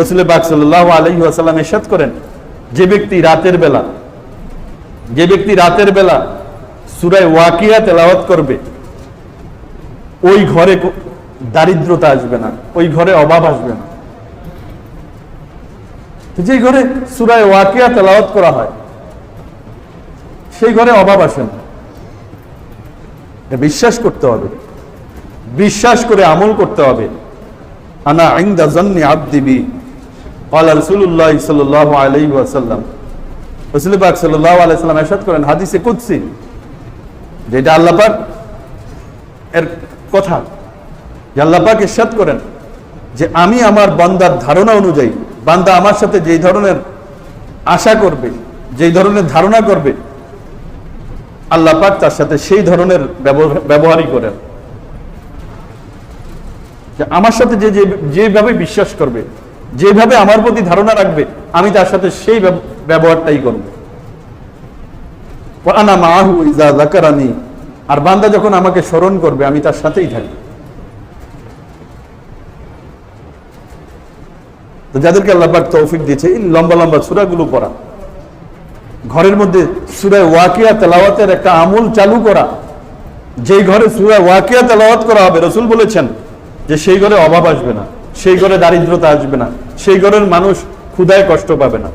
রসুল বাক সাল্লাহ আলহি আসাল্লাম এরশাদ করেন, যে ব্যক্তি রাতের বেলা, যে ব্যক্তি রাতের বেলা সুরায় ওয়াকিয়া তেলাওয়াত করবে, ওই ঘরে দারিদ্রতা আসবে না, ওই ঘরে অভাব আসবে না। যে ঘরে সুরায় ওয়াকিয়া তেলাওয়াত করা হয়, সেই ঘরে অভাব আসে না। বিশ্বাস করতে হবে, বিশ্বাস করে আমল করতে হবে। আনা আইন্দা জন্নি আব্দিবি কল রসুল্লাহ সাল্লাহ আলাই ওয়াসাল্লাম রসুল পাক সাল্লাহ আলাইসাল্লাম এরশাদ করেন হাদিসে কুদ্সি। যেটা আল্লাপাক এর কথা। যে আল্লাপাক এরশাদ করেন যে আমি আমার বান্দার ধারণা অনুযায়ী, বান্দা আমার সাথে যেই ধরনের আশা করবে, যেই ধরনের ধারণা করবে, আল্লাহ পাক তার সাথে সেই ধরনের ব্যবহারই করেন। আমার সাথে যে, যেভাবে বিশ্বাস করবে যেভাবে আমার প্রতি ধারণা রাখবে, আমি তার সাথে সেই ব্যব- ব্যবহারটাই করব। আনা মাহু ইজা জাকারানি আর বান্দা যখন আমাকে স্মরণ করবে, আমি তার সাথেই থাকব। তো যাদেরকে আল্লাহবাক তৌফিক দিয়েছে, এই লম্বা লম্বা সুরাগুলো পড়া। ঘরের মধ্যে সুরায় ওয়াকিয়া তেলাওয়াতের একটা আমল চালু করা। যেই ঘরে সুরা ওয়াকিয়া তেলাওয়াত করা হবে, রসুল বলেছেন যে সেই ঘরে অভাব আসবে না। সেই ঘরে দারিদ্রতা আসবে না। সেই ঘরের মানুষ ক্ষুধায় কষ্ট পাবে না।